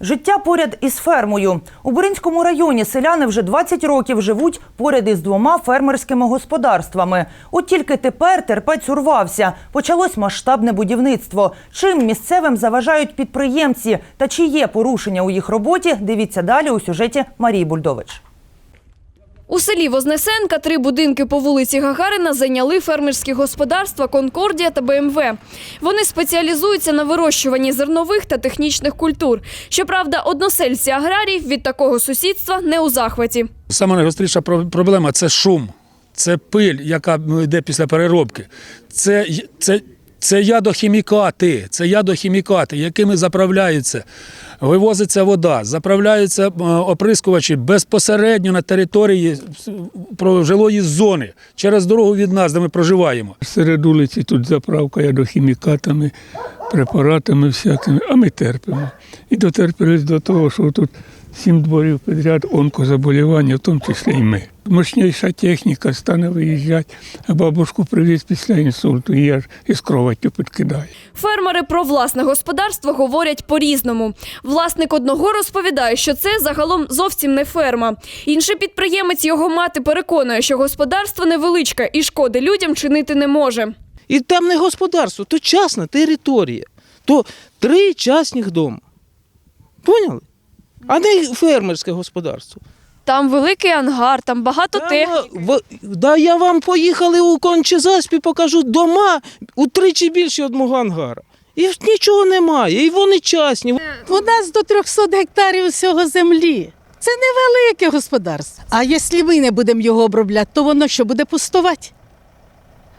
Життя поряд із фермою у Буринському районі селяни вже 20 років живуть поряд із двома фермерськими господарствами. От тільки тепер терпець урвався. Почалось масштабне будівництво. Чим місцевим заважають підприємці та чи є порушення у їх роботі? Дивіться далі у сюжеті Марії Бульдович. У селі Вознесенка три будинки по вулиці Гагарина зайняли фермерські господарства Конкордія та БМВ. Вони спеціалізуються на вирощуванні зернових та технічних культур. Щоправда, односельці аграріїв від такого сусідства не у захваті. Сама найгостріша про- проблема це шум, це пиль, яка йде після переробки. Це, це, це ядохімікати, це ядохімікати, якими заправляються. Вивозиться вода, заправляються е, оприскувачі безпосередньо на території жилої зони через дорогу від нас, де ми проживаємо. Серед вулиці тут заправка ядохімікатами, препаратами всякими, а ми терпимо. І дотерпілись до того, що тут сім дворів підряд онкозаболівання, в тому числі і ми. Мощніша техніка стане виїжджати, а бабушку привіз після інсульту, і я ж із кроваттю підкидаю. Фермери про власне господарство говорять по-різному. Власник одного розповідає, що це загалом зовсім не ферма. Інший підприємець його мати переконує, що господарство невеличке і шкоди людям чинити не може. І там не господарство, то частна територія. То три частних дома. Поняли? А не фермерське господарство. Там великий ангар, там багато Там, техніки. в- Да я вам поїхали у Кончезаспі, покажу дома утричі більше одного ангара. І ж нічого немає, і вони частні. У нас до 300 гектарів всього землі. Це невелике господарство. А якщо ми не будемо його обробляти, то воно що буде пустувати?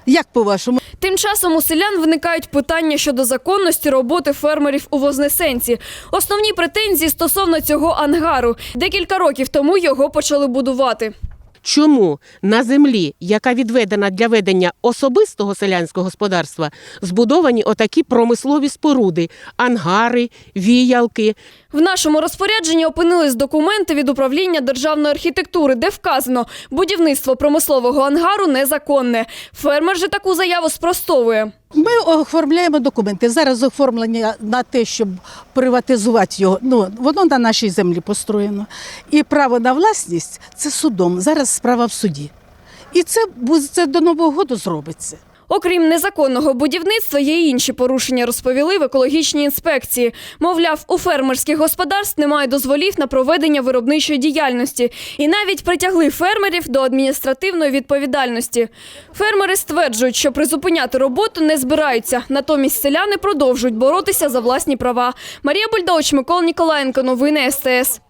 Як по-вашому? Тим часом у селян виникають питання щодо законності роботи фермерів у Вознесенці. Основні претензії стосовно цього ангару. Декілька років тому його почали будувати. Чому на землі, яка відведена для ведення особистого селянського господарства, збудовані отакі промислові споруди, ангари, віялки, В нашому розпорядженні опинились документи від управління державної архітектури, де вказано, будівництво промислового ангару незаконне. Фермер же таку заяву спростовує. Ми оформляємо документи. Зараз оформлення на те, щоб приватизувати його. Ну воно на нашій землі построєно. І право на власність це судом. Зараз справа в суді. І це, це до Нового року зробиться. Окрім незаконного будівництва, є й інші порушення, розповіли в екологічній інспекції. Мовляв, у фермерських господарств немає дозволів на проведення виробничої діяльності і навіть притягли фермерів до адміністративної відповідальності. Фермери стверджують, що призупиняти роботу не збираються. Натомість селяни продовжують боротися за власні права. Марія Бульдович, Микола Ніколаєнко. Новини СТС.